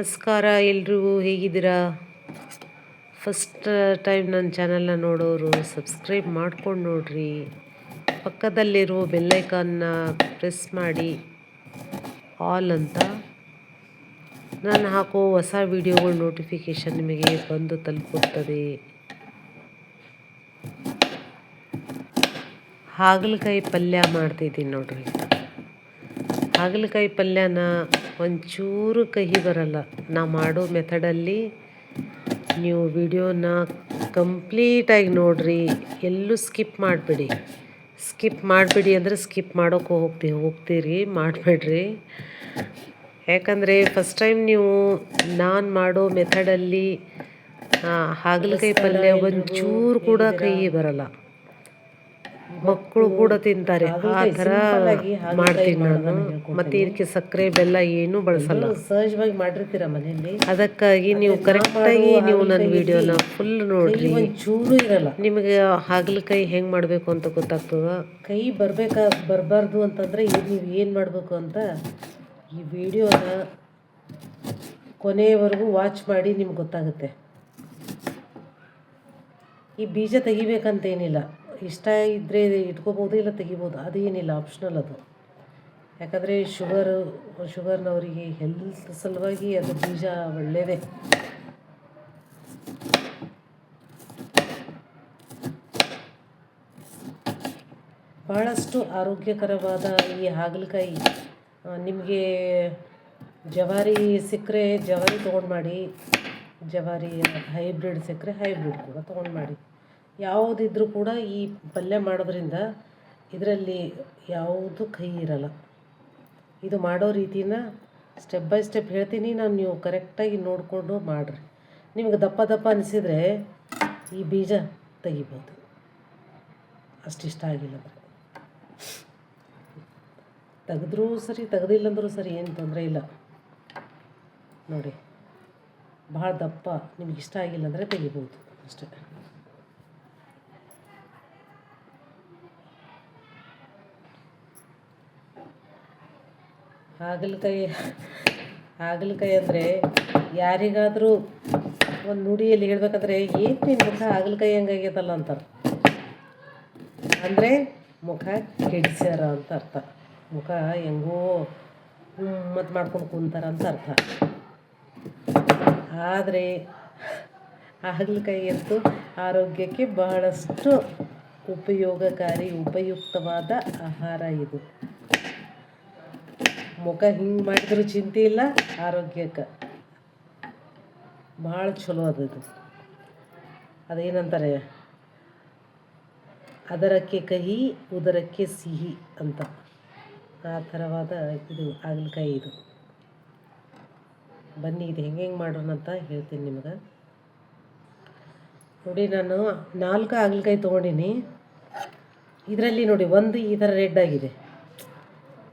ನಮಸ್ಕಾರ ಎಲ್ರಿಗೂ ಹೇಗಿದ್ದೀರಾ? ಫಸ್ಟ್ ಟೈಮ್ ನನ್ನ ಚಾನಲ್ನ ನೋಡೋರು ಸಬ್ಸ್ಕ್ರೈಬ್ ಮಾಡ್ಕೊಂಡು ನೋಡ್ರಿ. ಪಕ್ಕದಲ್ಲಿರುವ ಬೆಲ್ಲೈಕನ್ನ ಪ್ರೆಸ್ ಮಾಡಿ ಆಲ್ ಅಂತ. ನಾನು ಹಾಕೋ ಹೊಸ ವಿಡಿಯೋಗಳ ನೋಟಿಫಿಕೇಷನ್ ನಿಮಗೆ ಬಂದು ತಲುಪುತ್ತದೆ. ಹಾಗಲಕಾಯಿ ಪಲ್ಯ ಮಾಡ್ತಿದ್ದೀನಿ ನೋಡ್ರಿ. ಹಾಗಲಕಾಯಿ ಪಲ್ಯನ ಒಂಚೂರು ಕಹಿ ಬರಲ್ಲ. ನಾ ಮಾಡೋ ಮೆಥಡಲ್ಲಿ ನೀವು ವಿಡಿಯೋನ ಕಂಪ್ಲೀಟಾಗಿ ನೋಡಿರಿ. ಎಲ್ಲೂ ಸ್ಕಿಪ್ ಮಾಡಿಬಿಡಿ. ಸ್ಕಿಪ್ ಮಾಡಿಬಿಡಿ ಅಂದರೆ ಸ್ಕಿಪ್ ಮಾಡೋಕ್ಕೆ ಹೋಗ್ತಿ, ಹೋಗ್ತೀರಿ, ಮಾಡಬೇಡ್ರಿ. ಯಾಕಂದರೆ ಫಸ್ಟ್ ಟೈಮ್ ನೀವು ನಾನು ಮಾಡೋ ಮೆಥಡಲ್ಲಿ ಹಾಗಲಕಾಯಿ ಪಲ್ಯ ಒಂಚೂರು ಕೂಡ ಕಹಿ ಬರಲ್ಲ. ಮಕ್ಕಳು ಕೂಡ ತಿಂತಾರೆ. ಆ ಥರ ಮಾಡ್ತೀನಿ ನಾನು. ಮತ್ತೆ ಇದಕ್ಕೆ ಸಕ್ಕರೆ ಬೆಲ್ಲ ಏನೂ ಬಳಸಲ್ಲ. ಸಹಜವಾಗಿ ಮಾಡಿರ್ತೀರ ಮನೆಯಲ್ಲಿ? ಅದಕ್ಕಾಗಿ ನೀವು ಕರೆಕ್ಟ್ ಆಗಿ ನೀವು ನನ್ನ ವಿಡಿಯೋನ ಫುಲ್ ನೋಡ್ರಿ. ಚೂರು ಇರಲ್ಲ. ನಿಮಗೆ ಹಾಗಲಕಾಯಿ ಹೆಂಗೆ ಮಾಡಬೇಕು ಅಂತ ಗೊತ್ತಾಗ್ತದ? ಕೈ ಬರ್ಬೇಕಾ ಬರಬಾರ್ದು ಅಂತಂದರೆ ಈಗ ನೀವು ಏನು ಮಾಡಬೇಕು ಅಂತ ಈ ವಿಡಿಯೋನ ಕೊನೆಯವರೆಗೂ ವಾಚ್ ಮಾಡಿ ನಿಮ್ಗೆ ಗೊತ್ತಾಗುತ್ತೆ. ಈ ಬೀಜ ತೆಗಿಬೇಕಂತ ಏನಿಲ್ಲ. ಇಷ್ಟ ಇದ್ದರೆ ಇಟ್ಕೋಬೋದು ಇಲ್ಲ ತೆಗಿಬೋದು ಅದೇನಿಲ್ಲ ಆಪ್ಷನಲ್ ಅದು. ಯಾಕಂದರೆ ಶುಗರು ಶುಗರ್ನವರಿಗೆ ಹೆಲ್ತ್ ಸಲುವಾಗಿ ಅದು ಬೀಜ ಒಳ್ಳೆಯದೇ ಬಹಳಷ್ಟು ಆರೋಗ್ಯಕರವಾದ ಈ ಹಾಗಲಕಾಯಿ ನಿಮಗೆ ಜವಾರಿ ಸಿಕ್ಕರೆ ಜವಾರಿ ತೊಗೊಂಡು ಮಾಡಿ ಜವಾರಿ ಹೈಬ್ರಿಡ್ ಸಿಕ್ಕರೆ ಹೈಬ್ರಿಡ್ ಕೂಡ ತೊಗೊಂಡು ಮಾಡಿ ಯಾವುದಿದ್ರೂ ಕೂಡ ಈ ಪಲ್ಯ ಮಾಡೋದ್ರಿಂದ ಇದರಲ್ಲಿ ಯಾವುದು ಕಹಿ ಇರಲ್ಲ. ಇದು ಮಾಡೋ ರೀತಿನ ಸ್ಟೆಪ್ ಬೈ ಸ್ಟೆಪ್ ಹೇಳ್ತೀನಿ. ನಾನು ನೀವು ಕರೆಕ್ಟಾಗಿ ನೋಡಿಕೊಂಡು ಮಾಡಿರಿ. ನಿಮಗೆ ದಪ್ಪ ದಪ್ಪ ಅನಿಸಿದರೆ ಈ ಬೀಜ ತೆಗಿಬೋದು. ಅಷ್ಟಿಷ್ಟ ಆಗಿಲ್ಲ ತೆಗೆದ್ರೂ ಸರಿ, ತೆಗೆದಿಲ್ಲಂದ್ರೂ ಸರಿ ಏನು ತೊಂದರೆ ಇಲ್ಲ. ನೋಡಿ, ಭಾಳ ದಪ್ಪ, ನಿಮ್ಗೆ ಇಷ್ಟ ಆಗಿಲ್ಲ ಅಂದರೆ ತೆಗಿಬೋದು ಅಷ್ಟೇ. ಹಾಗಲಕಾಯಿ ಹಾಗಲಕಾಯಿ ಅಂದರೆ ಯಾರಿಗಾದರೂ ಒಂದು ನುಡಿಯಲ್ಲಿ ಹೇಳ್ಬೇಕಾದ್ರೆ ಏನು ನಿನ್ನ ಮುಖ ಹಾಗಲಕಾಯಿ ಹಂಗಾಗ್ಯದಲ್ಲ ಅಂತಾರೆ ಅಂದರೆ ಮುಖ ಕೆಡಿಸ್ಯಾರ ಅಂತ ಅರ್ಥ. ಮುಖ ಹೆಂಗೋ ಮತ್ತು ಮಾಡ್ಕೊಂಡು ಕುಂತಾರ ಅಂತ ಅರ್ಥ. ಆದರೆ ಹಾಗಲಕಾಯಿ ಅಂತೂ ಆರೋಗ್ಯಕ್ಕೆ ಬಹಳಷ್ಟು ಉಪಯೋಗಕಾರಿ, ಉಪಯುಕ್ತವಾದ ಆಹಾರ ಇದು. ಮುಖ ಹಿಂಗೆ ಮಾಡಿದ್ರು ಚಿಂತೆ ಇಲ್ಲ, ಆರೋಗ್ಯಕ್ಕೆ. ಭಾಳ ಚಲೋ ಅದು ಅದೇನಂತಾರೆ? ಅದರಕ್ಕೆ ಕಹಿ, ಉದರಕ್ಕೆ ಸಿಹಿ ಅಂತ. ಆ ಥರವಾದ ಇದು ಹಾಗಲಕಾಯಿ ಇದು. ಬನ್ನಿ, ಇದು ಹೆಂಗೆ ಹೆಂಗೆ ಮಾಡೋಣ ಅಂತ ಹೇಳ್ತೀನಿ ನಿಮಗೆ. ನೋಡಿ, ನಾನು ನಾಲ್ಕು ಹಾಗಲಕಾಯಿ ತೊಗೊಂಡೀನಿ. ಇದರಲ್ಲಿ ನೋಡಿ, ಒಂದು ಈ ಥರ ರೆಡ್ ಆಗಿದೆ.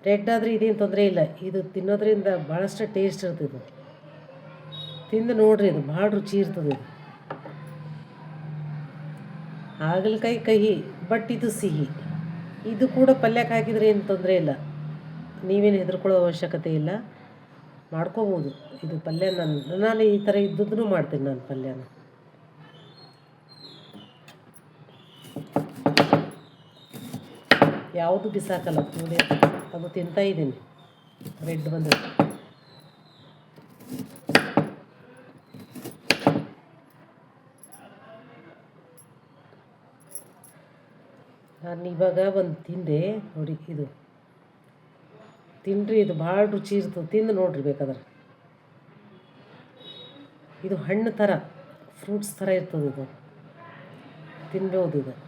ರೆಡ್ ಆದರೆ ಇದೇನು ತೊಂದರೆ ಇಲ್ಲ. ಇದು ತಿನ್ನೋದ್ರಿಂದ ಭಾಳಷ್ಟು ಟೇಸ್ಟ್ ಇರ್ತದೆ ತಿಂದು ನೋಡ್ರಿ ಇದು ಭಾಳ ರುಚಿ ಇರ್ತದೆ ಇದು. ಹಾಗಲಕಾಯಿ ಕಹಿ ಬಟ್ ಇದು ಸಿಹಿ. ಇದು ಕೂಡ ಪಲ್ಯಕ್ಕೆ ಹಾಕಿದರೆ ಏನು ತೊಂದರೆ ಇಲ್ಲ. ನೀವೇನು ಹೆದರ್ಕೊಳ್ಳೋ ಅವಶ್ಯಕತೆ ಇಲ್ಲ. ಮಾಡ್ಕೋಬೋದು. ಇದು ಪಲ್ಯ ನಾನು ನಾನು ಈ ಥರ ಇದ್ದದ್ದು ಮಾಡ್ತೀನಿ ನಾನು ಪಲ್ಯನ. ಯಾವುದು ಬಿಸಾಕಲ್ಲ ನೋಡಿ ಅದು ತಿಂತಾ ಇದ್ದೀನಿ. ರೆಡ್ ಬಂದು. ನಾನು ಇವಾಗ ಒಂದು ತಿಂದೆ, ನೋಡಿ ಇದು. ತಿನ್ನಿರಿ ಇದು ಭಾಳ ರುಚಿ ಇರ್ತದೆ. ತಿಂದು ನೋಡ್ರಿ ಬೇಕಾದ್ರೆ. ಇದು ಹಣ್ಣು ಥರ ಫ್ರೂಟ್ಸ್ ಥರ ಇರ್ತದೆ ಇದು. ತಿನ್ಬೋದು ಇದು.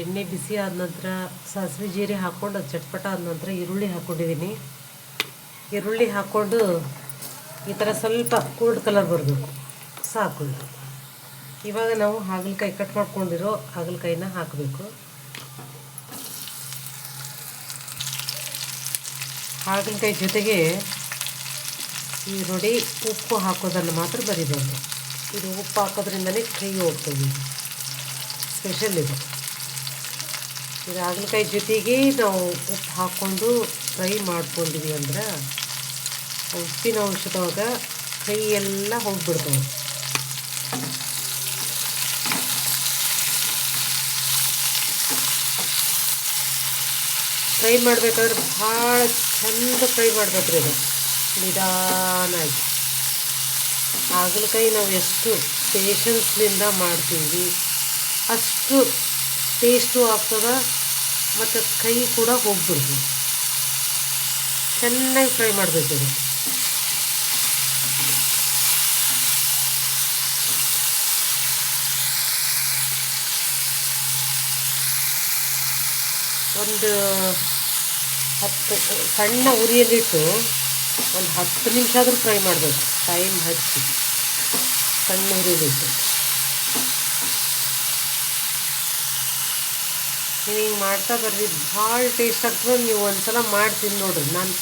ಎಣ್ಣೆ ಬಿಸಿ ಆದ ನಂತರ ಸಾಸಿವೆ ಜೀರಿ ಹಾಕ್ಕೊಂಡು ಅದು ಚಟ್ಪಟ ಆದ ನಂತರ ಈರುಳ್ಳಿ ಹಾಕ್ಕೊಂಡಿದ್ದೀನಿ. ಈರುಳ್ಳಿ ಹಾಕ್ಕೊಂಡು ಈ ಥರ ಸ್ವಲ್ಪ ಕೋಲ್ಡ್ ಕಲರ್ ಬರಬೇಕು. ಸಾಕು ಇವಾಗ ನಾವು ಹಾಗಲಕಾಯಿ ಕಟ್ ಮಾಡ್ಕೊಂಡಿರೋ ಹಾಗಲಕಾಯಿನ ಹಾಕಬೇಕು. ಹಾಗಲಕಾಯಿ ಜೊತೆಗೆ ಈ ನೋಡಿ ಉಪ್ಪು ಹಾಕೋದನ್ನು ಮಾತ್ರ ಬರಿಬಾರ್ದು ಇದು ಉಪ್ಪು ಹಾಕೋದ್ರಿಂದಲೇ ಕೈ ಹೋಗ್ತದೆ. ಸ್ಪೆಷಲ್ ಇದು. ಇದು ಹಾಗಲಕಾಯಿ ಜೊತೆಗೆ ನಾವು ಉಪ್ಪು ಹಾಕ್ಕೊಂಡು ಫ್ರೈ ಮಾಡ್ಕೊಂಡಿದ್ವಿ ಅಂದ್ರೆ ಉಪ್ಪಿನ ಔಷಧವಾಗ ಕೈ ಎಲ್ಲ ಹೋಗ್ಬಿಡ್ತಾವೆ. ಫ್ರೈ ಮಾಡಬೇಕಾದ್ರೆ ಭಾಳ ಚಂದ ಫ್ರೈ ಮಾಡ್ಬೇಕ್ರಿ ಇದು ನಿಧಾನಾಗಿ ಹಾಗಲಕಾಯಿ ನಾವು ಎಷ್ಟು ಪೇಷನ್ಸ್ನಿಂದ ಮಾಡ್ತೀವಿ, ಅಷ್ಟು ಟೇಸ್ಟು ಆಗ್ತದ, ಮತ್ತು ಕೈ ಕೂಡ ಹೋಗ್ಬಿಡ್ತು ಚೆನ್ನಾಗಿ ಫ್ರೈ ಮಾಡಬೇಕು ಇದು ಒಂದು ಹತ್ತು ಸಣ್ಣ ಉರಿಯಲ್ಲಿಟ್ಟು ಒಂದು ಹತ್ತು ನಿಮಿಷ ಆದರೂ ಫ್ರೈ ಮಾಡಬೇಕು. ಟೈಮ್ ಹಚ್ಚಿ ಸಣ್ಣ ಉರಿಯಲ್ಲಿಟ್ಟು. ನೀವು ಹಿಂಗೆ ಮಾಡ್ತಾ ಬರ್ರಿ. ಭಾಳ ಟೇಸ್ಟ್ ಆಗ್ತದೆ. ನೀವು ಒಂದ್ಸಲ ಮಾಡಿ ಮಾಡ್ತೀನಿ ನೋಡ್ರಿ. ನಾನು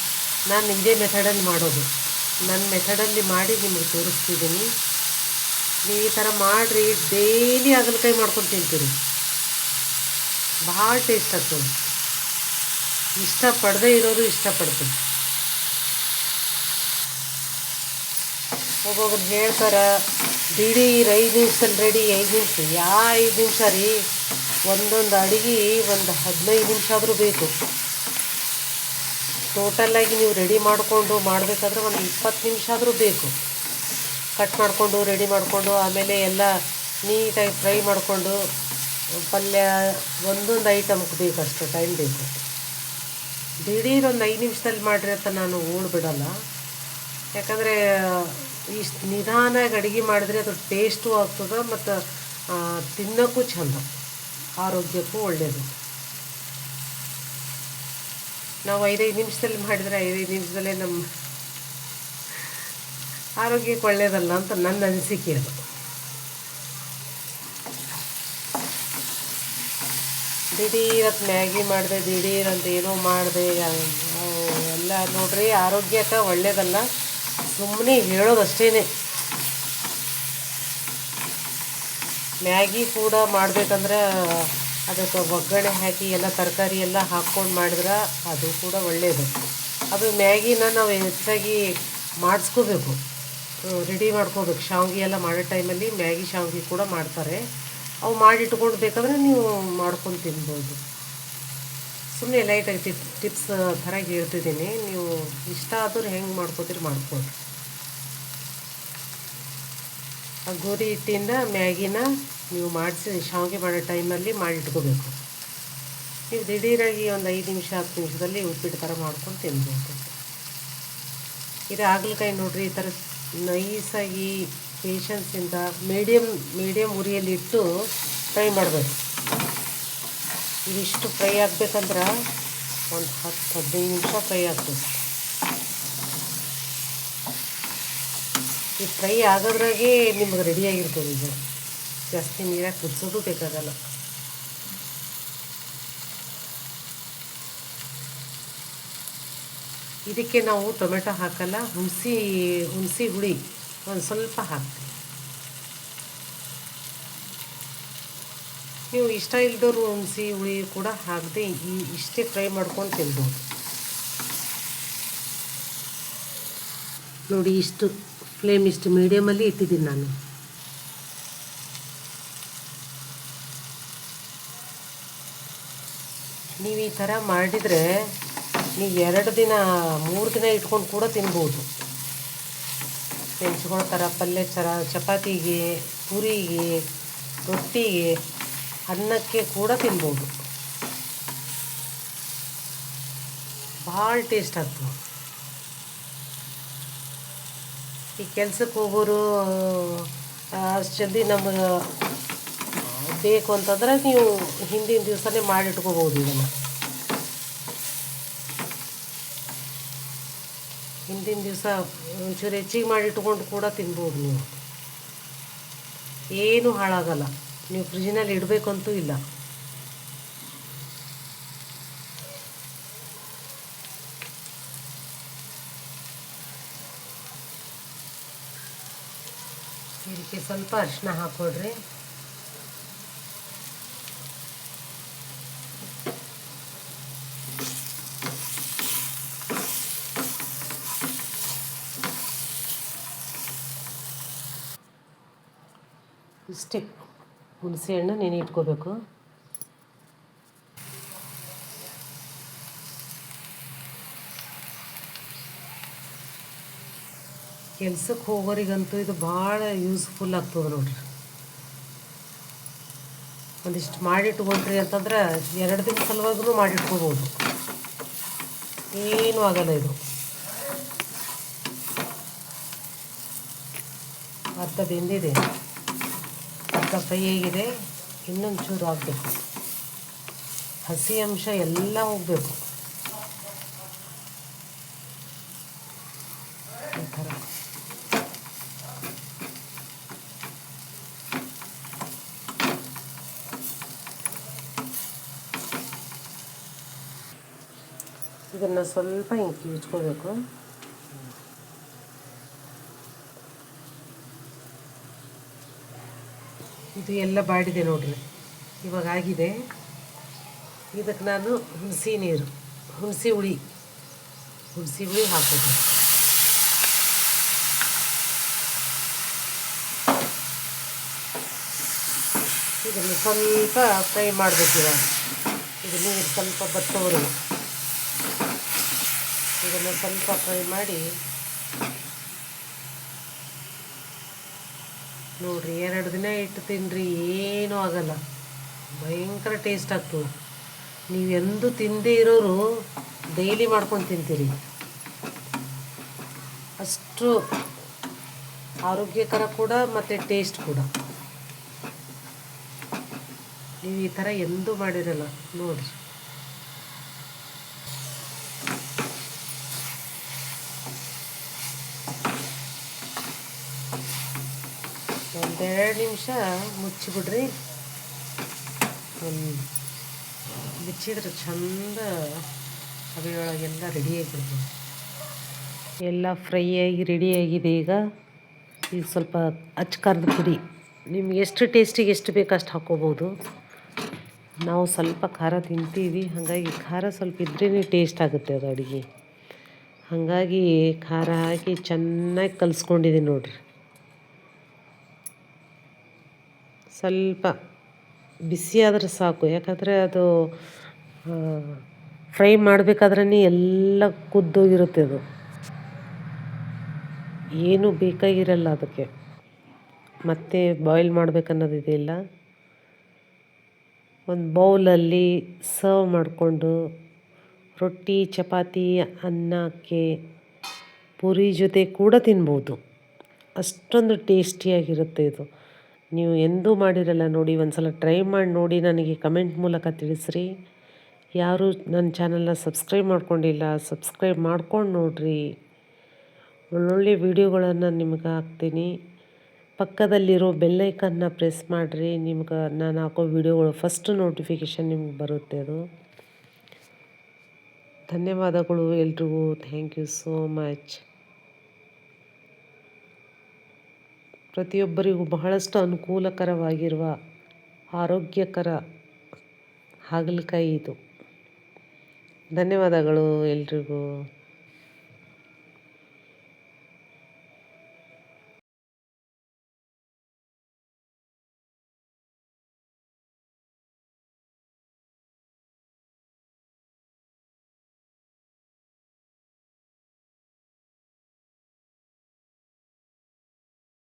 ನಾನು ಇದೇ ಮೆಥಡಲ್ಲಿ ಮಾಡೋದು. ನನ್ನ ಮೆಥಡಲ್ಲಿ ಮಾಡಿ ನಿಮಗೆ ತೋರಿಸ್ತಿದ್ದೀನಿ. ನೀವು ಈ ಥರ ಮಾಡಿರಿ. ಡೈಲಿ ಹಾಗಲಕಾಯಿ ಮಾಡ್ಕೊಂಡು ತಿಂತೀರಿ. ಭಾಳ ಟೇಸ್ಟ್ ಆಗ್ತದೆ. ಇಷ್ಟಪಡದೆ ಇರೋರು ಇಷ್ಟಪಡ್ತೀನಿ ಒಬ್ಬೊಬ್ರು ಹೇಳ್ತಾರೆ ದಿಢೀರ್ ಐದು ನಿಮಿಷದಲ್ಲಿ ರೆಡಿ ಐದು ನಿಮಿಷ, ಯಾ ಐದು ನಿಮಿಷ ರೀ ಒಂದೊಂದು ಅಡಿಗೆ ಒಂದು ಹದಿನೈದು ನಿಮಿಷ ಆದರೂ ಬೇಕು. ಟೋಟಲ್ಲಾಗಿ ನೀವು ರೆಡಿ ಮಾಡಿಕೊಂಡು ಮಾಡಬೇಕಾದ್ರೆ ಒಂದು ಇಪ್ಪತ್ತು ನಿಮಿಷ ಆದರೂ ಬೇಕು. ಕಟ್ ಮಾಡಿಕೊಂಡು, ರೆಡಿ ಮಾಡಿಕೊಂಡು, ಆಮೇಲೆ ಎಲ್ಲ ನೀಟಾಗಿ ಫ್ರೈ ಮಾಡಿಕೊಂಡು ಪಲ್ಯ ಒಂದೊಂದು ಐಟಮ್ಗೆ ಬೇಕಷ್ಟು ಟೈಮ್ ಬೇಕು. ದಿಢೀರ್ ಒಂದು ಐದು ನಿಮಿಷದಲ್ಲಿ ಮಾಡಿರಿ ಅಂತ ನಾನು ಓಡ್ಬಿಡಲ್ಲ ಯಾಕಂದರೆ, ಇಷ್ಟು ನಿಧಾನಾಗಿ ಅಡುಗೆ ಮಾಡಿದ್ರೆ ಅದು ಟೇಸ್ಟು ಆಗ್ತದೆ ಮತ್ತು ತಿನ್ನೋಕ್ಕೂ ಚಂದ. ಆರೋಗ್ಯಕ್ಕೂ ಒಳ್ಳೆಯದು ನಾವು ಐದೈದು ನಿಮಿಷದಲ್ಲಿ ಮಾಡಿದರೆ ಐದೈದು ನಿಮಿಷದಲ್ಲೇ ನಮ್ಮ ಆರೋಗ್ಯಕ್ಕೆ ಒಳ್ಳೆಯದಲ್ಲ ಅಂತ ನನ್ನ ಅನಿಸಿಕೆ ಅದು. ದಿಢೀರತ್ ಮ್ಯಾಗಿ ಮಾಡಿದೆ, ದಿಢೀರ್ ಅಂತ ಏನೋ ಮಾಡಿದೆ ಎಲ್ಲ ನೋಡ್ರಿ, ಆರೋಗ್ಯಕ್ಕೆ ಒಳ್ಳೆಯದಲ್ಲ ಸುಮ್ಮನೆ ಹೇಳೋದಷ್ಟೇ ಮ್ಯಾಗಿ ಕೂಡ ಮಾಡಬೇಕಂದ್ರೆ ಅದಕ್ಕೆ ಒಗ್ಗರಣೆ ಹಾಕಿ ಎಲ್ಲ ತರಕಾರಿ ಎಲ್ಲ ಹಾಕ್ಕೊಂಡು ಮಾಡಿದ್ರೆ ಅದು ಕೂಡ ಒಳ್ಳೆಯದು ಅದು ಮ್ಯಾಗಿನ ನಾವು ಹೆಚ್ಚಾಗಿ ಮಾಡಿಸ್ಕೋಬೇಕು. ರೆಡಿ ಮಾಡ್ಕೋಬೇಕು. ಶಾವಿಗೆ ಎಲ್ಲ ಮಾಡೋ ಟೈಮಲ್ಲಿ ಮ್ಯಾಗಿ ಶಾವಿಗೆ ಕೂಡ ಮಾಡ್ತಾರೆ. ಅವು ಮಾಡಿಟ್ಕೊಂಡು ಬೇಕಾದ್ರೆ ನೀವು ಮಾಡ್ಕೊಂಡು ತಿನ್ಬೋದು. ಸುಮ್ಮನೆ ಲೈಟಾಗಿ ಟಿಪ್ ಟಿಪ್ಸ್ ಥರ ಹೇಳ್ತಿದ್ದೀನಿ. ನೀವು ಇಷ್ಟ ಆದ್ರೆ ಹೆಂಗೆ ಮಾಡ್ಕೋತೀರಿ ಮಾಡ್ಕೊಳ್ರಿ ಆ ಗೋಧಿ ಹಿಟ್ಟಿಂದ ಮ್ಯಾಗಿನ ನೀವು ಮಾಡಿಸಿ, ಶಾವಿಗೆ ಮಾಡೋ ಟೈಮಲ್ಲಿ ಮಾಡಿಟ್ಕೋಬೇಕು ನೀವು ದಿಢೀರಾಗಿ ಒಂದು ಐದು ನಿಮಿಷ, ಹತ್ತು ನಿಮಿಷದಲ್ಲಿ ಉಪ್ಪಿಟ್ಟು ಥರ ಮಾಡ್ಕೊಂಡು ತಿನ್ಬೋದು. ಇದು ಹಾಗಲಕಾಯಿ ನೋಡಿರಿ, ಈ ಥರ ನೈಸಾಗಿ ಪೇಷನ್ಸಿಂದ ಮೀಡಿಯಮ್ ಮೀಡಿಯಮ್ ಉರಿಯಲ್ಲಿ ಇಟ್ಟು ಫ್ರೈ ಮಾಡಬೇಕು ಇದಿಷ್ಟು ಫ್ರೈ ಆಗಬೇಕಂದ್ರೆ ಒಂದು ಹತ್ತು, ಹದಿನೈದು ನಿಮಿಷ ಫ್ರೈ ಆಗ್ತದೆ ಈ ಫ್ರೈ ಆಗೋದ್ರಾಗೆ ನಿಮ್ಗೆ ರೆಡಿಯಾಗಿರ್ತದೆ ಇದು ಜಾಸ್ತಿ ನೀರಾಗಿ ಕುದಿಸೋದು ಬೇಕಾಗಲ್ಲ. ಇದಕ್ಕೆ ನಾವು ಟೊಮೆಟೊ ಹಾಕಲ್ಲ, ಹುಣಸಿ ಹುಣಸಿ ಹುಳಿ ಒಂದು ಸ್ವಲ್ಪ ಹಾಕ್ತೀವಿ. ನೀವು ಇಷ್ಟ ಇಲ್ದವ್ರು ಹುಣಸಿ ಹುಳಿ ಕೂಡ ಹಾಕದೆ ಈ ಇಷ್ಟೇ ಫ್ರೈ ಮಾಡ್ಕೊಂಡು ತಿನ್ಬೋದು. ನೋಡಿ ಇಷ್ಟು ಫ್ಲೇಮ್ ಇಷ್ಟು ಮೀಡಿಯಮಲ್ಲಿ ಇಟ್ಟಿದ್ದೀನಿ ನಾನು. ನೀವು ಈ ಥರ ಮಾಡಿದರೆ ನೀವು ಎರಡು ದಿನ, ಮೂರು ದಿನ ಇಟ್ಕೊಂಡು ಕೂಡ ತಿನ್ಬೋದು. ನೆಂಚ್ಕೊಳ್ಳೋ ಥರ ಪಲ್ಯ ಥರ ಚಪಾತಿಗೆ, ಪುರಿಗೆ, ರೊಟ್ಟಿಗೆ, ಅನ್ನಕ್ಕೆ ಕೂಡ ತಿನ್ಬೋದು. ಭಾಳ ಟೇಸ್ಟ್ ಆಗ್ತದೆ. ಈ ಕೆಲ್ಸಕ್ಕೆ ಹೋಗೋರು ಅಷ್ಟು ಜಲ್ದಿ ನಮಗೆ ಬೇಕು ಅಂತಂದರೆ ನೀವು ಹಿಂದಿನ ದಿವಸನೇ ಮಾಡಿಟ್ಕೋಬೋದು ಇದನ್ನು. ಹಿಂದಿನ ದಿವಸ ಒಂಚೂರು ಹೆಚ್ಚಿಗೆ ಮಾಡಿ ಇಟ್ಕೊಂಡು ಕೂಡ ತಿನ್ಬೋದು ನೀವು. ಏನು ಹಾಳಾಗಲ್ಲ. ನೀವು ಫ್ರಿಜ್ನಲ್ಲಿ ಇಡಬೇಕಂತೂ ಇಲ್ಲ. ಇದಕ್ಕೆ ಸ್ವಲ್ಪ ಅರಿಶಿನ ಹಾಕ್ಕೊಡ್ರಿ. ಇಷ್ಟೇ ಹುಣಸೆ ಹಣ್ಣು ನೆನೆ ಇಟ್ಕೋಬೇಕು. ಕೆಲ್ಸಕ್ಕೆ ಹೋಗೋರಿಗಂತೂ ಇದು ಭಾಳ ಯೂಸ್ಫುಲ್ ಆಗ್ತದೆ ನೋಡ್ರಿ. ಒಂದಿಷ್ಟು ಮಾಡಿಟ್ಕೊಂಡ್ರಿ ಅಂತಂದ್ರೆ ಎರಡು ದಿನ ಸಲುವಾಗೂ ಮಾಡಿಟ್ಕೋಬೋದು. ಏನೂ ಆಗಲ್ಲ ಇದು. ಅರ್ಧ ಬೆಂದಿದೆ ಹೇಗಿದೆ ಇನ್ನೊಂದು ಚೂರು ಆಗಬೇಕು. ಹಸಿ ಅಂಶ ಎಲ್ಲ ಹೋಗಬೇಕು. ಈ ಇದನ್ನು ಸ್ವಲ್ಪ ಹಿಂಗೆ ಕಿವುಚ್ಕೋಬೇಕು ಇದು ಎಲ್ಲ ಬಾಡಿದೆ ನೋಡ್ರಿ. ಇವಾಗ ಆಗಿದೆ. ಇದಕ್ಕೆ ನಾನು ಹುಣಸಿ ನೀರು, ಹುಣಸಿ ಹುಳಿ ಹುಣಸಿ ಹುಳಿ ಹಾಕೋದು. ಇದನ್ನು ಸ್ವಲ್ಪ ಫ್ರೈ ಮಾಡಬೇಕು ಇವಾಗ. ಇದು ನೀರು ಸ್ವಲ್ಪ ಬತ್ತವರು ಇದನ್ನು ಸ್ವಲ್ಪ ಫ್ರೈ ಮಾಡಿ ನೋಡ್ರಿ, ಎರಡು ದಿನ ಇಟ್ಟು ತಿನ್ನಿರಿ ಏನೂ ಆಗಲ್ಲ. ಭಯಂಕರ ಟೇಸ್ಟ್ ಆಗ್ತದೆ. ನೀವು ಎಂದೂ ತಿಂದೇ ಇರೋರು ಡೈಲಿ ಮಾಡ್ಕೊಂಡು ತಿಂತೀರಿ. ಅಷ್ಟು ಆರೋಗ್ಯಕರ ಕೂಡ ಮತ್ತು ಟೇಸ್ಟ್ ಕೂಡ. ನೀವು ಈ ಥರ ಎಂದೂ ಮಾಡಿರಲ್ಲ, ನೋಡಿರಿ. ಒಂದೆರಡು ನಿಮಿಷ ಮುಚ್ಚಿಬಿಡ್ರಿ. ಮುಚ್ಚಿದ್ರೆ ಚಂದ ರೆಡಿ ಆಗಿಬಿಡ್ತೀವಿ ಎಲ್ಲ ಫ್ರೈ ಆಗಿ ರೆಡಿ ಆಗಿದೆ ಈಗ. ಈಗ ಸ್ವಲ್ಪ ಅಚ್ಚ ಖಾರದ ಪುಡಿ. ನಿಮ್ಗೆ ಎಷ್ಟು ಟೇಸ್ಟಿಗೆ ಎಷ್ಟು ಬೇಕು ಅಷ್ಟು ಹಾಕ್ಕೋಬೋದು ನಾವು ಸ್ವಲ್ಪ ಖಾರ ತಿಂತೀವಿ. ಹಾಗಾಗಿ ಖಾರ ಸ್ವಲ್ಪ ಇದ್ರೇ ಟೇಸ್ಟ್ ಆಗುತ್ತೆ ಅದು ಅಡುಗೆ. ಹಾಗಾಗಿ ಖಾರ ಹಾಕಿ ಚೆನ್ನಾಗಿ ಕಲಿಸ್ಕೊಂಡಿದ್ದೀನಿ ನೋಡಿರಿ. ಸ್ವಲ್ಪ ಬಿಸಿ ಸಾಕು. ಯಾಕಂದರೆ ಅದು ಫ್ರೈ ಮಾಡಬೇಕಾದ್ರೇ ಎಲ್ಲ ಕುದ್ದೋಗಿರುತ್ತೆ ಅದು. ಏನು ಬೇಕಾಗಿರಲ್ಲ ಅದಕ್ಕೆ. ಮತ್ತೆ ಬಾಯ್ಲ್ ಮಾಡಬೇಕನ್ನೋದಿದೆಯಲ್ಲ ಒಂದು ಬೌಲಲ್ಲಿ ಸರ್ವ್ ಮಾಡಿಕೊಂಡು ರೊಟ್ಟಿ, ಚಪಾತಿ ಅನ್ನಕ್ಕೆ ಪೂರಿ ಜೊತೆ ಕೂಡ ತಿನ್ಬೋದು. ಅಷ್ಟೊಂದು ಟೇಸ್ಟಿಯಾಗಿರುತ್ತೆ ಇದು. ನೀವು ಎಂದೂ ಮಾಡಿರಲ್ಲ ನೋಡಿ ಒಂದು ಸಲ ಟ್ರೈ ಮಾಡಿ ನೋಡಿ ನನಗೆ ಕಮೆಂಟ್ ಮೂಲಕ ತಿಳಿಸ್ರಿ. ಯಾರೂ ನನ್ನ ಚಾನಲ್ನ ಸಬ್ಸ್ಕ್ರೈಬ್ ಮಾಡ್ಕೊಂಡಿಲ್ಲ ಸಬ್ಸ್ಕ್ರೈಬ್ ಮಾಡ್ಕೊಂಡು ನೋಡಿರಿ. ಒಳ್ಳೊಳ್ಳೆ ವೀಡಿಯೋಗಳನ್ನು ನಿಮ್ಗೆ ಹಾಕ್ತೀನಿ. ಪಕ್ಕದಲ್ಲಿರೋ ಬೆಲ್ಲೈಕನ್ನ ಪ್ರೆಸ್ ಮಾಡಿರಿ, ನಿಮ್ಗೆ ನಾನು ಹಾಕೋ ವೀಡಿಯೋಗಳು ಫಸ್ಟ್ ನೋಟಿಫಿಕೇಷನ್ ನಿಮ್ಗೆ ಬರುತ್ತೆ ಅದು. ಧನ್ಯವಾದಗಳು ಎಲ್ರಿಗೂ. ಥ್ಯಾಂಕ್ ಯು ಸೋ ಮಚ್ ಪ್ರತಿಯೊಬ್ಬರಿಗೂ ಬಹಳಷ್ಟು ಅನುಕೂಲಕರವಾಗಿರುವ ಆರೋಗ್ಯಕರ ಹಾಗಲಕಾಯಿ ಇದು. ಧನ್ಯವಾದಗಳು ಎಲ್ರಿಗೂ.